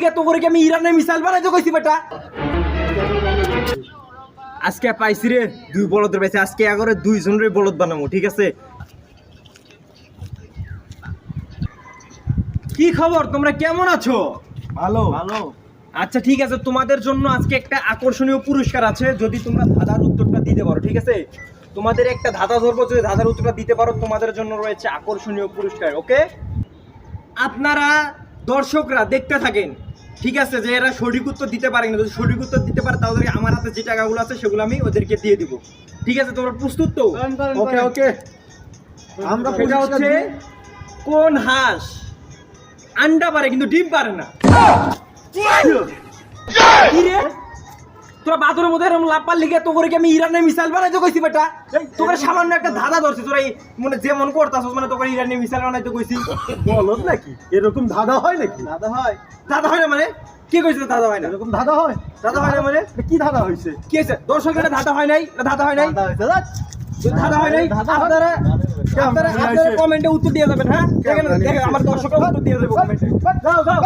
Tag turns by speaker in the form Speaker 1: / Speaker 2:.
Speaker 1: ঠিক তো করে আমি ইরানের মিসাইল বানাইতে কইছি বেটা? আজকে পাইছি রে দুই বলদের পাইছি। আজকে বলদ বানাবো ঠিক আছে? কি খবর? তোমরা কেমন আছো?
Speaker 2: ভালো।
Speaker 1: ভালো। আচ্ছা ঠিক আছে। তোমাদের জন্য আজকে একটা আকর্ষণীয় পুরস্কার আছে। যদি তোমরা ধাঁধার উত্তরটা দিতে পারো ঠিক আছে? তোমাদের একটা ধাঁধা ধরবো যদি ধাঁধার উত্তরটা দিতে পারো তোমাদের জন্য রয়েছে আকর্ষণীয় পুরস্কার ওকে? আপনারা দর্শকরা দেখতে থাকেন। ঠিক আছে যে এরা সঠিক উত্তর দিতে পারে না যদি সঠিক উত্তর দিতে পারে তাহলে আমার হাতে যে টাকাগুলো আছে সেগুলো আমি ওদেরকে দিয়ে দিব। ঠিক আছে তোমরা প্রস্তুত তো?
Speaker 2: ওকে ওকে। আমরা
Speaker 1: পূজা হচ্ছে কোন হাঁস আন্ডা পারে কিন্তু ডিম পারে না। কি রে? তোরা বাদরের মধ্যে এরকম লাভ পারলি তো করে কি আমি ইরানের মিসাইল বানাইতে কইছি বেটা? তোকে সামান্য একটা ধাঁধা ধরছি তোরা এই মানে যেমন করতাছস মানে তোকে ইরানের মিসাইল বানাইতে কইছি।
Speaker 2: বলত নাকি? এরকম ধাঁধা হয় নাকি?
Speaker 1: দাদা হয়। দাদা হয় না মানে? কি কইছিস দাদা হয় না?
Speaker 2: এরকম ধাঁধা হয়?
Speaker 1: দাদা হয় না মানে?
Speaker 2: কি ধাঁধা হয়েছে
Speaker 1: কি আছে দর্শক এটা ধাঁধা হয় নাই? এটা ধাঁধা হয় নাই?
Speaker 2: ধাঁধা
Speaker 1: ধাঁধা হয় নাই?
Speaker 2: ধাঁধা
Speaker 1: আপনারা আপনারা আপনারা কমেন্টে উত্তর দিয়ে যাবেন হ্যাঁ? দেখেন দেখেন আমার দর্শকরা উত্তর দিয়ে দেবে কমেন্টে
Speaker 2: যাও, যাও।